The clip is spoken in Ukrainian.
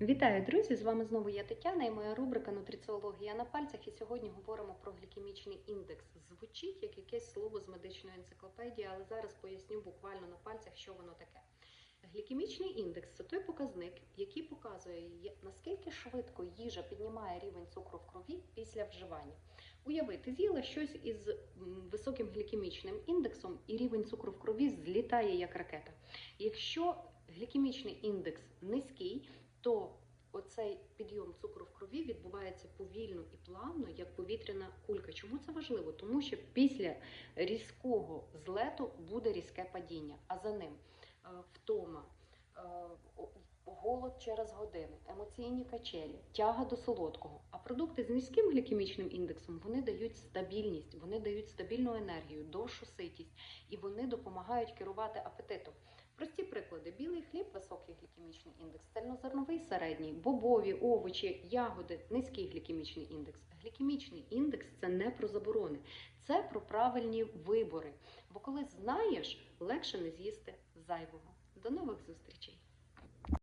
Вітаю, друзі! З вами знову я Тетяна і моя рубрика Нутриціологія на пальцях. І сьогодні говоримо про глікемічний індекс. Звучить як якесь слово з медичної енциклопедії, але зараз поясню буквально на пальцях, що воно таке. Глікемічний індекс це той показник, який показує, наскільки швидко їжа піднімає рівень цукру в крові після вживання. Уяви, ти з'їла щось із високим глікемічним індексом, і рівень цукру в крові злітає як ракета. Якщо глікемічний індекс низький, цукру в крові відбувається повільно і плавно, як повітряна кулька. Чому це важливо? Тому що після різкого злету буде різке падіння, а за ним е, втома. е, Голод через години, емоційні качелі, тяга до солодкого. А продукти з низьким глікемічним індексом вони дають стабільність, вони дають стабільну енергію, довшу ситість і вони допомагають керувати апетитом. Прості приклади: білий хліб, високий глікемічний індекс, цельнозерновий середній, бобові, овочі, ягоди, низький глікемічний індекс. Глікемічний індекс це не про заборони, це про правильні вибори. Бо коли знаєш, легше не з'їсти зайвого. До нових зустрічей!